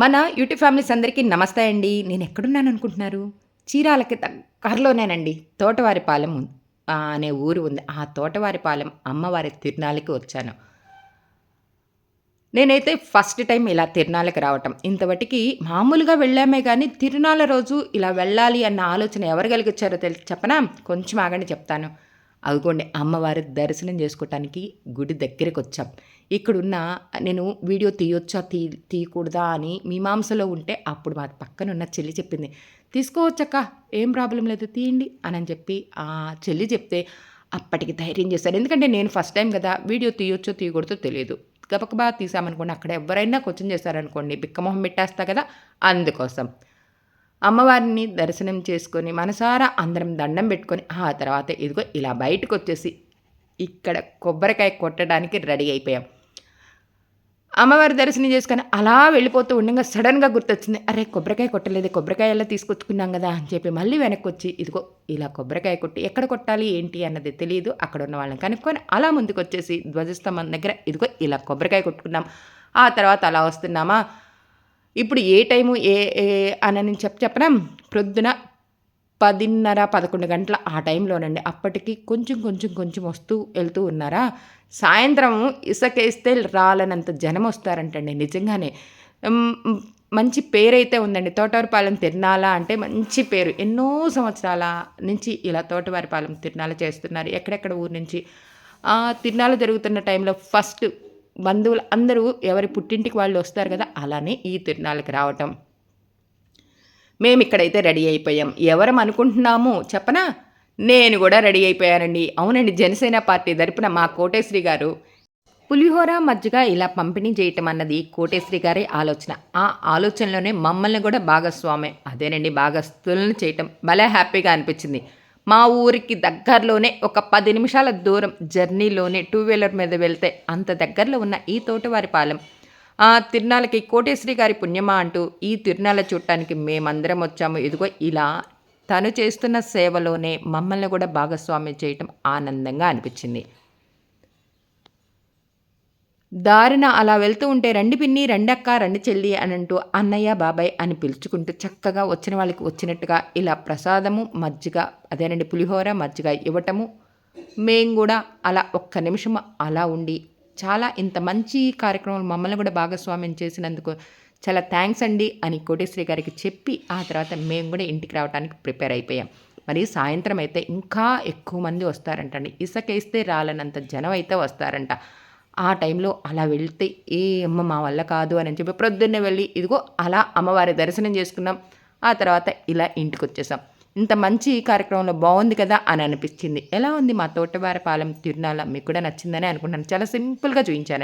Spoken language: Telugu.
మన యూట్యూబ్ ఫ్యామిలీస్ అందరికీ నమస్తే అండి. నేను ఎక్కడున్నాను అనుకుంటున్నారు? చీరాలకి దగ్గరలోనేనండి తోటవారిపాలెం అనే ఊరు ఉంది. ఆ తోటవారిపాలెం అమ్మవారి తిరునాళ్ళకి వచ్చాను. నేనైతే ఫస్ట్ టైం ఇలా తిరునాళ్ళకి రావటం. ఇంతవటికి మామూలుగా వెళ్ళామే కానీ తిరునాళ్ళ రోజు ఇలా వెళ్ళాలి అన్న ఆలోచన ఎవరు కలిగించారో తెలిసి చెప్పనా? కొంచెం ఆగండి చెప్తాను. అదిగోండి అమ్మవారి దర్శనం చేసుకోవటానికి గుడి దగ్గరికి వచ్చాం ఇక్కడున్న నేను వీడియో తీయొచ్చా తీ తీయకూడదా అని మీమాంసలో ఉంటే అప్పుడు మా పక్కన ఉన్న చెల్లి చెప్పింది తీసుకోవచ్చక్క ఏం ప్రాబ్లం లేదు తీయండి అని అని చెప్పి ఆ చెల్లి చెప్తే అప్పటికి ధైర్యం చేశారు. ఎందుకంటే నేను ఫస్ట్ టైం కదా వీడియో తీయొచ్చో తీయకూడదో తెలియదు గబగబా తీసామనుకోండి అక్కడ ఎవరైనా క్వశ్చన్ చేశారనుకోండి బిక్కమొహం పెట్టేస్తా కదా అందుకోసం. అమ్మవారిని దర్శనం చేసుకొని మనసారా అందరం దండం పెట్టుకొని ఆ తర్వాత ఇదిగో ఇలా బయటకు వచ్చేసి ఇక్కడ కొబ్బరికాయ కొట్టడానికి రెడీ అయిపోయాం. అమ్మవారి దర్శనం చేసుకొని అలా వెళ్ళిపోతూ ఉండగా సడన్గా గుర్తొచ్చింది అరే కొబ్బరికాయ కొట్టలేదు కొబ్బరికాయ ఎలా తీసుకొచ్చుకున్నాం కదా? అని చెప్పి మళ్ళీ వెనక్కి వచ్చి ఇదిగో ఇలా కొబ్బరికాయ కొట్టి ఎక్కడ కొట్టాలి ఏంటి అన్నది తెలియదు అక్కడ ఉన్న వాళ్ళని కనుక్కొని అలా ముందుకు వచ్చేసి ధ్వజస్తంభం దగ్గర ఇదిగో ఇలా కొబ్బరికాయ కొట్టుకున్నాం. ఆ తర్వాత అలా వస్తున్నామా? ఇప్పుడు ఏ టైము ఏ ఏ అని నేను చెప్ప చెప్పనా. ప్రొద్దున పదిన్నర పదకొండు గంటల ఆ టైంలోనండి. అప్పటికి కొంచెం కొంచెం కొంచెం వస్తూ వెళ్తూ ఉన్నారా? సాయంత్రం ఇసుకేస్తే రాలనంత జనం వస్తారంటండి నిజంగానే. మంచి పేరైతే ఉందండి. తోటవారిపాలెం తిరణాల అంటే మంచి పేరు. ఎన్నో సంవత్సరాల నుంచి ఇలా తోటవారిపాలెం తిరణాల చేస్తున్నారు. ఎక్కడెక్కడ ఊరు నుంచి? తిరణాలు జరుగుతున్న టైంలో ఫస్ట్ బంధువులు అందరూ ఎవరి పుట్టింటికి వాళ్ళు వస్తారు కదా అలానే ఈ తిరునాళ్ళకి రావటం. మేము ఇక్కడైతే రెడీ అయిపోయాం. ఎవరం అనుకుంటున్నాము? చెప్పనా? నేను కూడా రెడీ అయిపోయానండి. అవునండి జనసేన పార్టీ తరపున మా కోటేశ్వరి గారు పులిహోర మజ్జిగ ఇలా పంపిణీ చేయటం అన్నది కోటేశ్వరి గారి ఆలోచన. ఆ ఆలోచనలోనే మమ్మల్ని కూడా భాగస్వామే. అదేనండి భాగస్థులను చేయటం. భలే హ్యాపీగా అనిపించింది. మా ఊరికి దగ్గరలోనే ఒక పది నిమిషాల దూరం జర్నీలోనే టూ వీలర్ మీద వెళ్తే అంత దగ్గరలో ఉన్న ఈ తోటవారిపాలెం ఆ తిరునాళ్ళకి కోటేశ్వరి గారి పుణ్యమా అంటూ ఈ తిరునాళ్ళ చూడటానికి మేమందరం వచ్చాము. ఇదిగో ఇలా తను చేస్తున్న సేవలోనే మమ్మల్ని కూడా భాగస్వామ్యం చేయటం ఆనందంగా అనిపించింది. దారిన అలా వెళ్తూ ఉంటే రండి పిన్ని రండక్క రండి చెల్లి అని అంటూ అన్నయ్య బాబాయ్ అని పిలుచుకుంటూ చక్కగా వచ్చిన వాళ్ళకి వచ్చినట్టుగా ఇలా ప్రసాదము మజ్జిగ అదేనండి పులిహోర మజ్జిగ ఇవ్వటము. మేము కూడా అలా ఒక్క నిమిషం అలా ఉండి చాలా ఇంత మంచి కార్యక్రమం మమ్మల్ని కూడా భాగస్వామ్యం చేసినందుకు చాలా థ్యాంక్స్ అండి అని కోటేశ్వరి గారికి చెప్పి ఆ తర్వాత మేము కూడా ఇంటికి రావడానికి ప్రిపేర్ అయిపోయాం. మరి సాయంత్రం అయితే ఇంకా ఎక్కువ మంది వస్తారంటండి. ఇసకేస్తే రాలనంత జనం అయితే వస్తారంట. ఆ టైంలో అలా వెళ్తే ఏ అమ్మ మా వల్ల కాదు అని చెప్పి ప్రొద్దున్నే వెళ్ళి ఇదిగో అలా అమ్మవారి దర్శనం చేసుకున్నాం. ఆ తర్వాత ఇలా ఇంటికి వచ్చేసాం ఇంత మంచి కార్యక్రమంలో బాగుంది కదా అని అనిపించింది. ఎలా ఉంది మా తోటవారి పాలెం తిరునాళ్ళ? మీకు కూడా నచ్చిందని అనుకుంటున్నాను. చాలా సింపుల్గా చూపించాను